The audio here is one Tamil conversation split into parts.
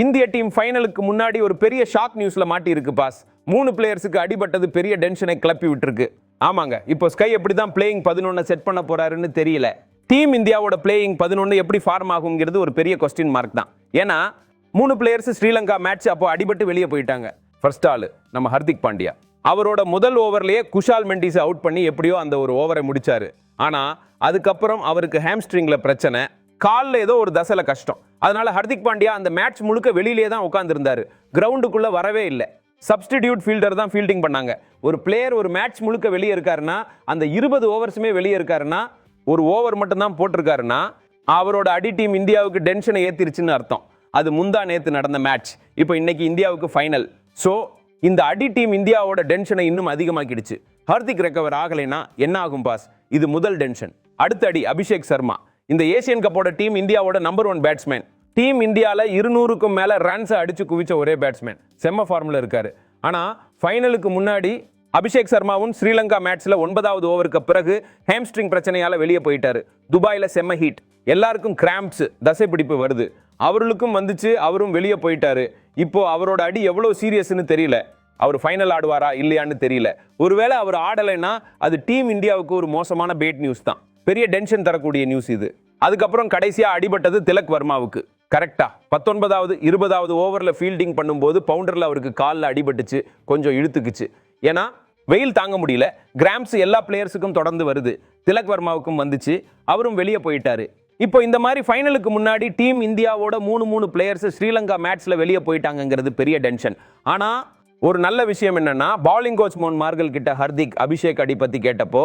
இந்திய டீம் ஃபைனலுக்கு முன்னாடி ஒரு பெரிய ஷாக் நியூஸில் மாட்டியிருக்கு பாஸ். மூணு பிளேயர்ஸுக்கு அடிபட்டது பெரிய டென்ஷனை கிளப்பி விட்டுருக்கு. ஆமாங்க இப்போ ஸ்கை எப்படி தான் பிளேயிங் பதினொன்று செட் பண்ண போறாருன்னு தெரியல. டீம் இந்தியாவோட பிளேயிங் பதினொன்று எப்படி ஃபார்ம் ஆகுங்கிறது ஒரு பெரிய கொஸ்டின் மார்க் தான். ஏன்னா மூணு பிளேயர்ஸ் ஸ்ரீலங்கா மேட்ச் அப்போ அடிபட்டு வெளியே போயிட்டாங்க. ஃபர்ஸ்ட் ஆளு நம்ம ஹர்திக் பாண்டியா. அவரோட முதல் ஓவர்லேயே குஷால் மெண்டிஸை அவுட் பண்ணி எப்படியோ அந்த ஒரு ஓவரை முடிச்சாரு. ஆனால் அதுக்கப்புறம் அவருக்கு ஹேம்ஸ்ட்ரிங்கில் பிரச்சனை. காலில் ஏதோ ஒரு தசையில் கஷ்டம். அதனால் ஹர்திக் பாண்டியா அந்த மேட்ச் முழுக்க வெளியிலே தான் உட்காந்துருந்தாரு கிரவுண்டுக்குள்ளே வரவே இல்லை. சப்ஸ்டிடியூட் ஃபீல்டர் தான் ஃபீல்டிங் பண்ணாங்க. ஒரு பிளேயர் ஒரு மேட்ச் முழுக்க வெளியே இருக்காருன்னா அந்த இருபது ஓவர்ஸுமே வெளியே இருக்காருன்னா ஒரு ஓவர் மட்டும்தான் போட்டிருக்காருன்னா அவரோட அடி டீம் இந்தியாவுக்கு டென்ஷனை ஏற்றிருச்சுன்னு அர்த்தம். அது முந்தா நேற்று நடந்த மேட்ச் இப்போ இன்னைக்கு இந்தியாவுக்கு ஃபைனல் ஸோ இந்த அடி டீம் இந்தியாவோட டென்ஷனை இன்னும் அதிகமாக்கிடுச்சு. ஹர்திக் ரெக்கவர் ஆகலைன்னா என்ன ஆகும் பாஸ் இது முதல் டென்ஷன் அடுத்த அடி அபிஷேக் சர்மா. இந்த ஏசியன் கப்போட டீம் இந்தியாவோட நம்பர் ஒன் பேட்ஸ்மேன் டீம் இந்தியாவில் இருநூறுக்கும் மேலே ரன்ஸை அடித்து குவிச்ச ஒரே பேட்ஸ்மேன் செம்ம ஃபார்மில் இருக்கார். ஆனால் ஃபைனலுக்கு முன்னாடி அபிஷேக் சர்மாவும் ஸ்ரீலங்கா மேட்ச்சில் ஒன்பதாவது ஓவருக்கு பிறகு ஹேம்ஸ்ட்ரிங் பிரச்சனையால் வெளியே போயிட்டார். துபாயில் செம்ம ஹீட் எல்லாருக்கும் கிராம்ப்ஸ் தசை பிடிப்பு வருது. அவர்களுக்கும் வந்துச்சு அவரும் வெளியே போயிட்டாரு. இப்போது அவரோட அடி எவ்வளோ சீரியஸ்னு தெரியல. அவர் ஃபைனல் ஆடுவாரா இல்லையான்னு தெரியல. ஒருவேளை அவர் ஆடலைன்னா அது டீம் இந்தியாவுக்கு ஒரு மோசமான பேட் நியூஸ் தான். பெரிய டென்ஷன் தரக்கூடிய நியூஸ் இது. அதுக்கப்புறம் கடைசியாக அடிபட்டது திலக் வர்மாவுக்கு. கரெக்டாக பத்தொன்பதாவது இருபதாவது ஓவரில் ஃபீல்டிங் பண்ணும்போது பவுண்டரில் அவருக்கு காலில் அடிபட்டுச்சு. கொஞ்சம் இழுத்துக்குச்சு. ஏன்னா வெயில் தாங்க முடியல. கிராம்ஸ் எல்லா பிளேயர்ஸுக்கும் தொடர்ந்து வருது. திலக் வர்மாவுக்கும் வந்துச்சு. அவரும் வெளியே போயிட்டாரு. இப்போ இந்த மாதிரி ஃபைனலுக்கு முன்னாடி டீம் இந்தியாவோட மூணு மூணு பிளேயர்ஸ் ஸ்ரீலங்கா மேட்ச்ல வெளியே போயிட்டாங்கங்கிறது பெரிய டென்ஷன் ஆனால் ஒரு நல்ல விஷயம் என்னன்னா பாலிங் கோச் மோன் மார்கள் கிட்ட ஹர்திக் அபிஷேக் அடி பற்றி கேட்டப்போ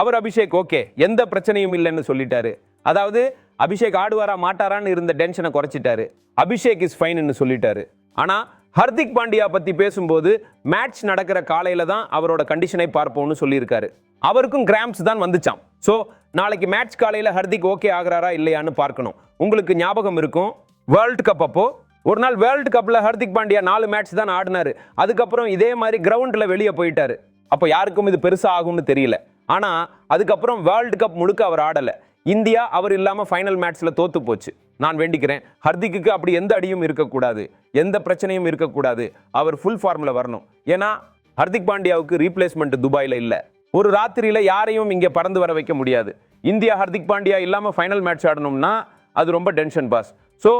அவர் அபிஷேக் ஓகே. எந்த பிரச்சனையும் இல்லைன்னு சொல்லிட்டாரு. அதாவது அபிஷேக் ஆடுவாரா மாட்டாரான்னு இருந்த டென்ஷனை குறைச்சிட்டாரு. அபிஷேக் இஸ் ஃபைன்னு சொல்லிட்டாரு. ஆனால் ஹர்திக் பாண்டியா பற்றி பேசும்போது மேட்ச் நடக்கிற காலையில் தான் அவரோட கண்டிஷனை பார்ப்போம்னு சொல்லியிருக்காரு. அவருக்கும் கிராம்ஸ் தான் வந்துச்சாம். ஸோ நாளைக்கு மேட்ச் காலையில் ஹர்திக் ஓகே ஆகிறாரா இல்லையான்னு பார்க்கணும். உங்களுக்கு ஞாபகம் இருக்கும் வேர்ல்டு கப் அப்போ ஒரு நாள் வேர்ல்டு கப்பில் ஹர்திக் பாண்டியா நாலு மேட்ச் தான் ஆடினாரு. அதுக்கப்புறம் இதே மாதிரி கிரவுண்டில் வெளியே போயிட்டார். அப்போ யாருக்கும் இது பெருசாக ஆகும்னு தெரியல. ஆனால் அதுக்கப்புறம் வேர்ல்டு கப் முழுக்க அவர் ஆடலை. இந்தியா அவர் இல்லாமல் ஃபைனல் மேட்ச்சில் தோற்று போச்சு. நான் வேண்டிக்கிறேன். ஹர்திக்கு அப்படி எந்த அடியும் இருக்கக்கூடாது. எந்த பிரச்சனையும் இருக்கக்கூடாது. அவர் ஃபுல் ஃபார்மில் வரணும். ஏன்னா ஹர்திக் பாண்டியாவுக்கு ரீப்ளேஸ்மெண்ட் துபாயில் இல்லை. ஒரு ராத்திரியில் யாரையும் இங்கே பறந்து வர வைக்க முடியாது. இந்தியா ஹர்திக் பாண்டியா இல்லாமல் ஃபைனல் மேட்ச் ஆடணும்னா அது ரொம்ப tension boss so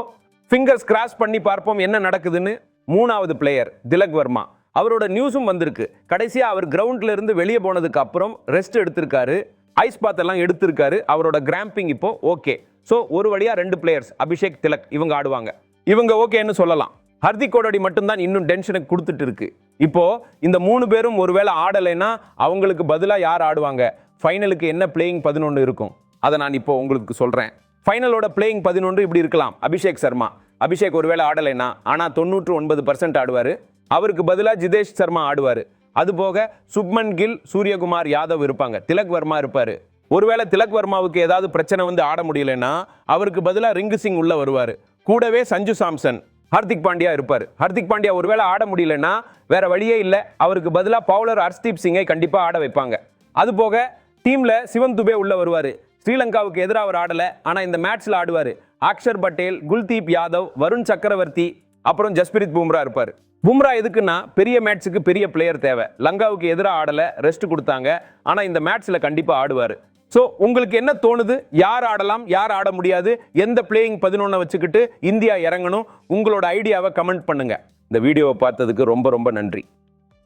fingers cross பண்ணி பார்ப்போம் என்ன நடக்குதுன்னு மூணாவது பிளேயர் திலக் வர்மா. அவரோட நியூஸும் வந்திருக்கு. கடைசியாக அவர் கிரவுண்ட்ல இருந்து வெளியே போனதுக்கு அப்புறம் ரெஸ்ட் எடுத்திருக்காரு. ஐஸ் பாத் எல்லாம் எடுத்திருக்காரு. அவரோட கிராம்பிங் இப்போ ஓகே ஸோ ஒரு வழியாக ரெண்டு பிளேயர்ஸ் அபிஷேக் திலக் இவங்க ஆடுவாங்க. இவங்க ஓகேன்னு சொல்லலாம். ஹர்திக் கோடடி மட்டும்தான் இன்னும் டென்ஷனுக்கு கொடுத்துட்டு இருக்கு. இப்போ இந்த மூணு பேரும் ஒருவேளை ஆடலைன்னா அவங்களுக்கு பதிலாக யார் ஆடுவாங்க? ஃபைனலுக்கு என்ன பிளேயிங் பதினொன்று இருக்கும்? அதை நான் இப்போ உங்களுக்கு சொல்கிறேன் ஃபைனலோட பிளேயிங் பதினொன்று இப்படி இருக்கலாம். அபிஷேக் சர்மா. அபிஷேக் ஒருவேளை ஆடலைன்னா ஆனால் தொண்ணூற்று ஒன்பது பர்சன்ட் ஆடுவார். அவருக்கு பதிலாக ஜிதேஷ் சர்மா ஆடுவார். அது போக சுப்மன் கில் சூரியகுமார் யாதவ் இருப்பாங்க. திலக் வர்மா இருப்பார். ஒருவேளை திலக் வர்மாவுக்கு ஏதாவது பிரச்சனை வந்து ஆட முடியலன்னா அவருக்கு பதிலாக ரிங்கு சிங் உள்ளே வருவார். கூடவே சஞ்சு சாம்சன் ஹர்திக் பாண்டியா இருப்பார். ஹர்திக் பாண்டியா ஒருவேளை ஆட முடியலன்னா வேற வழியே இல்லை. அவருக்கு பதிலாக பவுலர் ஹர்ஸ்தீப் சிங்கை கண்டிப்பாக ஆட வைப்பாங்க. அது போக டீமில் சிவன் துபே உள்ளே வருவார். ஸ்ரீலங்காவுக்கு எதிராக அவர் ஆடலை ஆனால் இந்த மேட்ச்சில் ஆடுவார். அக்ஷர் பட்டேல் குல்தீப் யாதவ் வருண் சக்கரவர்த்தி அப்புறம் ஜஸ்பிரித் பும்ரா இருப்பார். பும்ரா எதுக்குன்னா பெரிய மேட்ச்சுக்கு பெரிய பிளேயர் தேவை. லங்காவுக்கு எதிராக ஆடல ரெஸ்ட் கொடுத்தாங்க. ஆனால் இந்த மேட்ச்சில் கண்டிப்பாக ஆடுவார். ஸோ உங்களுக்கு என்ன தோணுது? யார் ஆடலாம்? யார் ஆட முடியாது? எந்த பிளேயிங் பதினொன்றை வச்சுக்கிட்டு இந்தியா இறங்கணும்? உங்களோட ஐடியாவை கமெண்ட் பண்ணுங்க. இந்த வீடியோவை பார்த்ததுக்கு ரொம்ப ரொம்ப நன்றி.